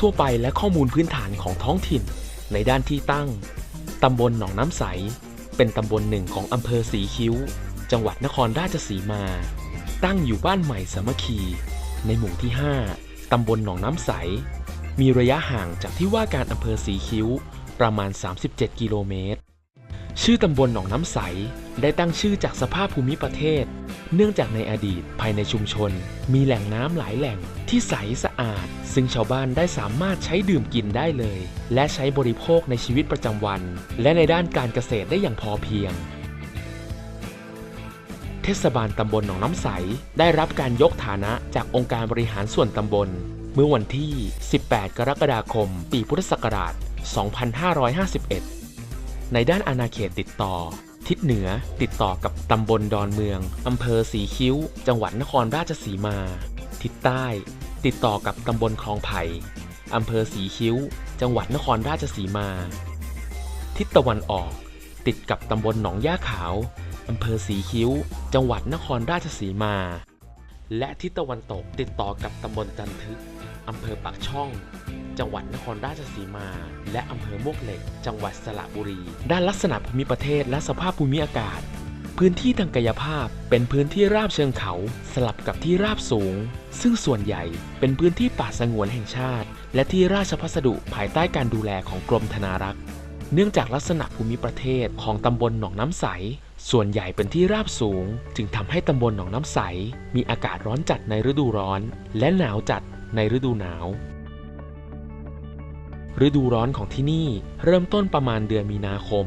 ทั่วไปและข้อมูลพื้นฐานของท้องถิ่น ในด้านที่ตั้ง ตำบลหนองน้ำใส เป็นตำบลหนึ่งของอำเภอสีคิ้ว จังหวัดนครราชสีมา ตั้งอยู่บ้านใหม่สามัคคี ในหมู่ที่ 5 ตำบลหนองน้ำใส มีระยะห่างจากที่ว่าการอำเภอสีคิ้ว ประมาณ 37 กิโลเมตร ชื่อตำบลหนองน้ำใส ได้ตั้งชื่อจากสภาพภูมิประเทศ เนื่องจากในอดีตภายในชุมชน มีแหล่งน้ำหลายแหล่งที่ใสสะอาด ซึ่งชาวบ้านได้สามารถใช้ดื่มกินได้เลย และใช้บริโภคในชีวิตประจำวัน และในด้านการเกษตรได้อย่างพอเพียง เทศบาลตำบลหนองน้ำใส ได้รับการยกฐานะจากองค์การบริหารส่วนตำบล เมื่อวันที่ 18 กรกฎาคม ปีพุทธศักราช 2551 ในด้านอาณาเขตติดต่อ ทิศเหนือติดต่อกับตำบลดอนเมืองอำเภอสีคิ้ว จังหวัดนครราชสีมา ทิศใต้ ติดต่อกับตำบลคลองไผ่อำเภอสีคิ้ว จังหวัดนครราชสีมา ทิศตะวันออก ติดกับตำบลหนองย่าขาวอำเภอสีคิ้ว จังหวัดนครราชสีมา และทิศตะวันตกติดต่อกับตำบลจันทึกอำเภอปากช่อง จังหวัดนครราชสีมา และอำเภอมวกเหล็ก จังหวัดสระบุรี ด้านลักษณะภูมิประเทศและสภาพภูมิอากาศ พื้นที่ทางกายภาพเป็นพื้นที่ราบเชิงเขาสลับกับที่ราบสูง ซึ่งส่วนใหญ่เป็นพื้นที่ป่าสงวนแห่งชาติ และที่ราชพัสดุภายใต้การดูแลของกรมธนารักษ์ เนื่องจากลักษณะภูมิประเทศของตำบลหนองน้ำใสส่วนใหญ่เป็นที่ราบสูง จึงทำให้ตำบลหนองน้ำใส มีอากาศร้อนจัดในฤดูร้อน และหนาวจัดในฤดูหนาว ฤดูร้อนของที่นี่เริ่มต้นประมาณเดือนมีนาคม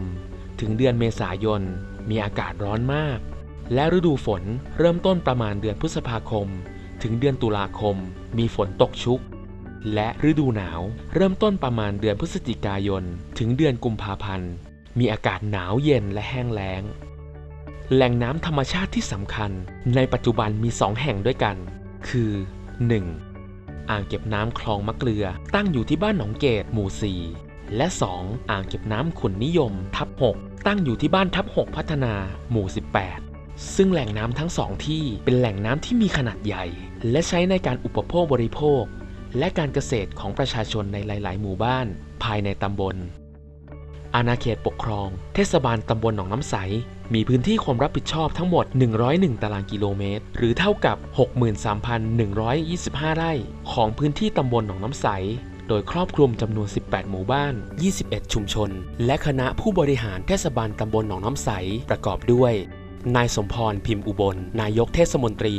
ถึงเดือนเมษายน มีอากาศร้อนมาก และฤดูฝนเริ่มต้นประมาณเดือนพฤษภาคม ถึงเดือนตุลาคม มีฝนตกชุก และฤดูหนาวเริ่มต้นประมาณเดือนพฤศจิกายน ถึงเดือนกุมภาพันธ์ มีอากาศหนาวเย็นและแห้งแล้ง แหล่งน้ำธรรมชาติที่สำคัญในปัจจุบันมี 2 แห่งด้วยกัน คือ 1. อ่างเก็บน้ำคลองมะเกลือ ตั้งอยู่ที่บ้านหนองเกตหมู่ 4 และ 2. อ่างเก็บน้ำขุนนิยม ทับ 6 ตั้งอยู่ที่บ้านทับ 6 พัฒนา หมู่ 18 ซึ่งแหล่งน้ำทั้งสองที่เป็นแหล่งน้ำที่มีขนาดใหญ่ และใช้ในการอุปโภคบริโภค และการเกษตรของประชาชนในหลาย ๆ หมู่บ้าน ภายในตำบล อาณาเขตปกครอง เทศบาลตำบลหนองน้ำใส มีพื้นที่ความรับผิดชอบทั้งหมด 101 ตารางกิโลเมตร หรือเท่ากับ 63,125 ไร่ ของพื้นที่ตำบลหนองน้ำใส โดยครอบคลุมจำนวน 18 หมู่บ้าน 21 ชุมชน และคณะผู้บริหารเทศบาลตำบลหนองน้ำใส ประกอบด้วย นายสมพร พิมพ์อุบล นายกเทศมนตรี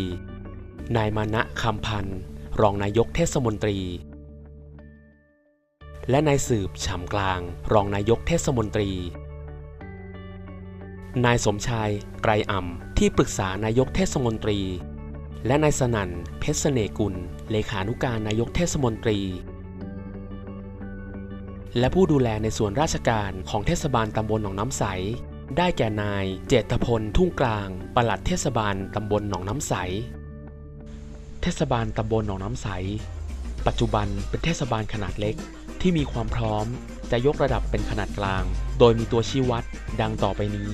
นายมานะคำพันธ์ รองนายกเทศมนตรี และนายสืบฉ่ำกลาง รองนายกเทศมนตรี นายสมชายไกรอ่ำที่ปรึกษานายกเทศมนตรี และนายสนั่นเพชรเสนกุล เลขานุการนายกเทศมนตรี และผู้ดูแลในส่วนราชการของเทศบาลตำบลหนองน้ำใส ได้แก่นายเจตพลทุ่งกลาง ปลัดเทศบาลตำบลหนองน้ำใส เทศบาลตำบลหนองน้ำใส ปัจจุบันเป็นเทศบาลขนาดเล็ก ที่มีความพร้อมจะยกระดับเป็นขนาดกลาง โดยมีตัวชี้วัดดังต่อไปนี้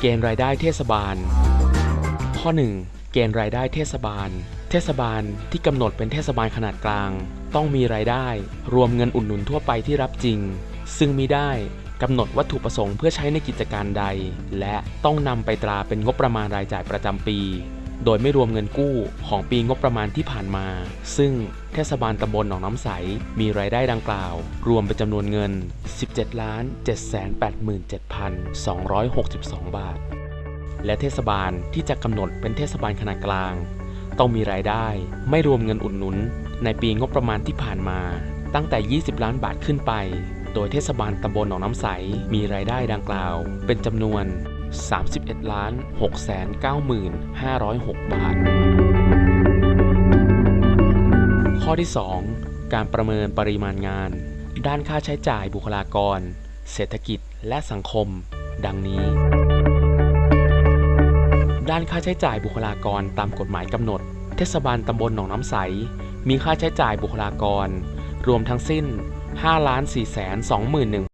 เกณฑ์รายได้เทศบาล ข้อ 1 เกณฑ์รายได้เทศบาล เทศบาลที่กำหนดเป็นเทศบาลขนาดกลาง ต้องมีรายได้ รวมเงินอุดหนุนทั่วไปที่รับจริง ซึ่งมิได้กำหนดวัตถุประสงค์เพื่อใช้ในกิจการใด และต้องนำไปตราเป็นงบประมาณรายจ่ายประจำปี โดยไม่รวมเงินกู้ของปีงบประมาณที่ผ่านมา ซึ่งเทศบาลตำบลหนองน้ำใส มีรายได้ดังกล่าว รวมเป็นจำนวนเงิน 17ล้าน787,262 บาท และเทศบาลที่จะกำหนดเป็นเทศบาลขนาดกลาง ต้องมีรายได้ไม่รวมเงินอุดหนุน ในปีงบประมาณที่ผ่านมา ตั้งแต่ 20 ล้านบาทขึ้นไป โดยเทศบาลตำบลหนองน้ำใส มีรายได้ดังกล่าว เป็นจำนวน 31ล้าน6 9 5 0 6 บาท ข้อที่ 2 การประเมินปริมาณงาน ด้านค่าใช้จ่ายบุคลากร เศรษฐกิจและสังคม ดังนี้ ด้านค่าใช้จ่ายบุคลากรตามกฎหมายกำหนด เทศบาลตำบลหนองน้ำใส มีค่าใช้จ่ายบุคลากร รวมทั้งสิ้น 5 4 2 1